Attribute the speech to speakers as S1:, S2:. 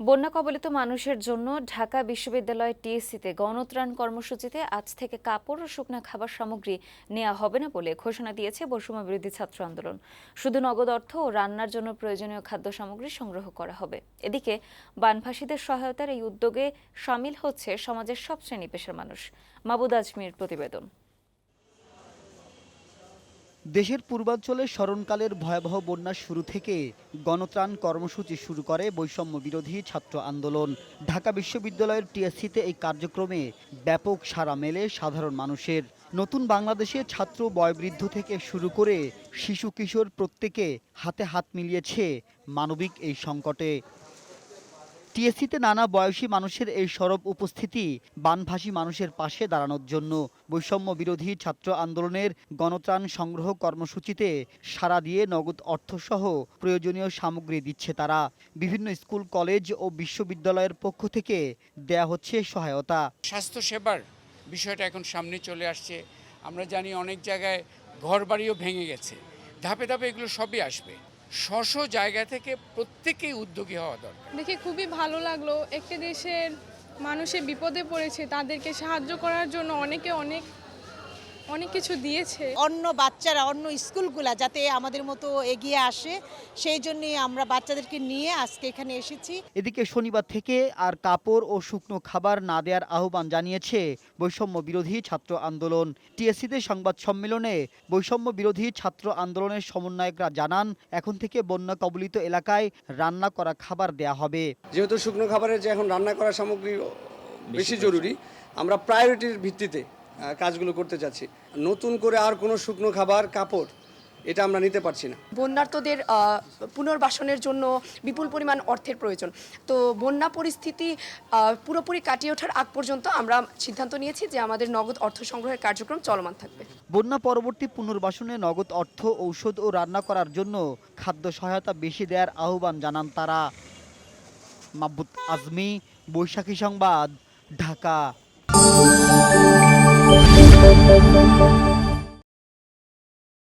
S1: বন্যা কবলিত মানুষের জন্য ঢাকা বিশ্ববিদ্যালয় টিএসসিতে গণত্রাণ কর্মসূচিতে আজ থেকে কাপড় ও শুকনা খাবার সামগ্রী নেওয়া হবে না বলে ঘোষণা দিয়েছে বৈষম্য বিরোধী ছাত্র আন্দোলন। শুধু নগদ অর্থ ও রান্নার জন্য প্রয়োজনীয় খাদ্য সামগ্রী সংগ্রহ করা হবে। এদিকে, বানভাসীদের সহায়তার এই উদ্যোগে সামিল হচ্ছে সমাজের সব শ্রেণি পেশার মানুষ। মাবুদ আজমির প্রতিবেদন।
S2: দেশের পূর্বাঞ্চলে স্মরণকালের ভয়াবহ বন্যার শুরু থেকে গণত্রাণ কর্মসূচি শুরু করে বৈষম্য বিরোধী ছাত্র আন্দোলন। ঢাকা বিশ্ববিদ্যালয়ের টিএসসিতে এই কার্যক্রমে ব্যাপক সাড়া মেলে সাধারণ মানুষের। নতুন বাংলাদেশে ছাত্র বয়বৃদ্ধ থেকে শুরু করে শিশু কিশোর প্রত্যেকে হাতে হাত মিলিয়েছে মানবিক এই সংকটে। টিএসসিতে নানা বয়সী মানুষের এই সরব উপস্থিতি বানভাসী মানুষের পাশে দাঁড়ানোর জন্য বৈষম্য বিরোধী ছাত্র আন্দোলনের গণত্রাণ সংগ্রহ কর্মসূচিতে সাড়া দিয়ে নগদ অর্থসহ প্রয়োজনীয় সামগ্রী দিচ্ছে তারা। বিভিন্ন স্কুল, কলেজ ও বিশ্ববিদ্যালয়ের পক্ষ থেকে দেয়া হচ্ছে সহায়তা।
S3: স্বাস্থ্যসেবার বিষয়টা এখন সামনে চলে আসছে। আমরা জানি অনেক জায়গায় ঘরবাড়িও ভেঙে গেছে। ধাপে ধাপে এগুলো সবই আসবে। স্ব জায়গা থেকে প্রত্যেকেই উদ্যোগী হওয়া দরকার।
S4: দেখে খুবই ভালো লাগল। একটা দেশের মানুষে বিপদে পড়েছে, তাদেরকে সাহায্য করার জন্য অনেকে অনেক অনেক কিছু দিয়েছে।
S5: অন্য বাচ্চারা অন্য স্কুলগুলা যাতে আমাদের মতো এগিয়ে আসে সেই জন্যই আমরা বাচ্চাদেরকে নিয়ে আজকে এখানে এসেছি।
S2: এদিকে শনিবার থেকে আর কাপড় ও শুকনো খাবার না দেওয়ার আহ্বান জানিয়েছে বৈষম্য বিরোধী ছাত্র আন্দোলন। টিএসসিতে সংবাদ সম্মেলনে বৈষম্য বিরোধী ছাত্র আন্দোলনের সমন্বয়করা জানান এখন থেকে বন্যা কবলিত এলাকায় রান্না করা খাবার দেয়া হবে।
S6: যেহেতু শুকনো খাবারের যে এখন রান্না করা সামগ্রী বেশি জরুরি আমরা প্রায়োরিটির ভিত্তিতে কাজগুলো করতে যাচ্ছি নতুন করে আর কোনো শুকনো খাবার কাপড় এটা আমরা নিতে পারছি না।
S7: বন্যার্তদের আহ, পুনর্বাসনের জন্য বিপুল পরিমাণ অর্থের প্রয়োজন। তো বন্যা পরিস্থিতি পুরোপুরি কাটিয়ে ওঠার আগ পর্যন্ত আমরা সিদ্ধান্ত নিয়েছি যে আমাদের নগদ অর্থ সংগ্রহের কার্যক্রম চলমান থাকবে।
S2: বন্যা পরবর্তী পুনর্বাসনে নগদ অর্থ ঔষধ ও রান্না করার জন্য খাদ্য সহায়তা বেশি দেওয়ার আহ্বান জানান তারা। মাহবুত আজমি বৈশাখী সংবাদ ঢাকা। Música